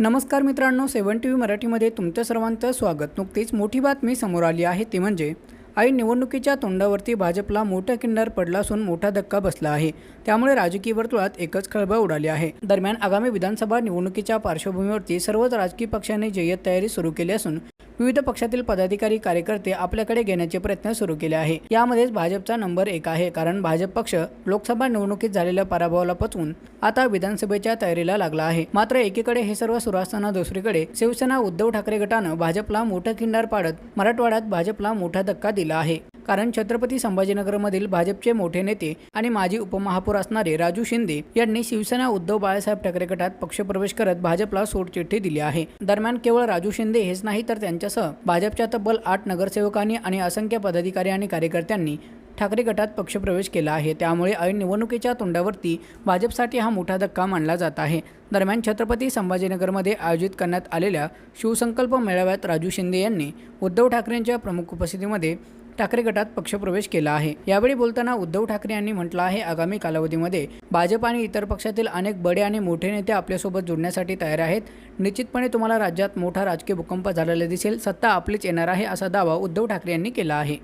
नमस्कार मित्रांनो सेवन T V मराठीमध्ये तुमच्या सर्वांचं स्वागत. नुकतीच मोठी बातमी समोर आली आहे ती म्हणजे आई निवडणुकीच्या तोंडावरती भाजपला मोठा किन्नर पडला असून मोठा धक्का बसला आहे. त्यामुळे राजकीय वर्तुळात एकच खळबळ उडाली आहे. दरम्यान आगामी विधानसभा निवडणुकीच्या पार्श्वभूमीवरती सर्वच राजकीय पक्षांनी जय्यत तयारी सुरू केली असून विविध पक्षातील पदाधिकारी कार्यकर्ते आपल्याकडे घेण्याचे प्रयत्न सुरू केले आहे. यामध्येच भाजपचा नंबर एक आहे कारण भाजप पक्ष लोकसभा निवडणुकीत झालेल्या पराभवाला पचवून आता विधानसभेच्या तयारीला लागला आहे. मात्र एकीकडे हे सर्व सुरू असताना दुसरीकडे शिवसेना उद्धव ठाकरे गटानं भाजपला मोठं किंडार पाडत मराठवाड्यात भाजपला मोठा धक्का दिला आहे. कारण छत्रपती संभाजीनगरमधील भाजपचे मोठे नेते आणि माजी उपमहापौर असणारे राजू शिंदे यांनी शिवसेना उद्धव बाळासाहेब ठाकरे गटात पक्षप्रवेश करत भाजपला सोडचिठ्ठी दिली आहे. दरम्यान केवळ राजू शिंदे हेच नाही तर त्यांच्यासह भाजपच्या तब्बल आठ नगरसेवकांनी आणि असंख्य पदाधिकारी आणि कार्यकर्त्यांनी ठाकरे गटात पक्षप्रवेश केला आहे. त्यामुळे ऐन निवडणुकीच्या तोंडावरती भाजपसाठी हा मोठा धक्का मानला जात आहे. दरम्यान छत्रपती संभाजीनगरमध्ये आयोजित करण्यात आलेल्या शिवसंकल्प मेळाव्यात राजू शिंदे यांनी उद्धव ठाकरेंच्या प्रमुख उपस्थितीमध्ये ठाकरे गटात पक्षप्रवेश केला आहे. यावेळी बोलताना उद्धव ठाकरे यांनी म्हटलं आहे आगामी कालावधीमध्ये भाजप आणि इतर पक्षातील अनेक बडे आणि मोठे नेते आपल्यासोबत जोडण्यासाठी तयार आहेत. निश्चितपणे तुम्हाला राज्यात मोठा राजकीय भूकंप झालेला दिसेल. सत्ता आपलीच येणार आहे असा दावा उद्धव ठाकरे यांनी केला आहे.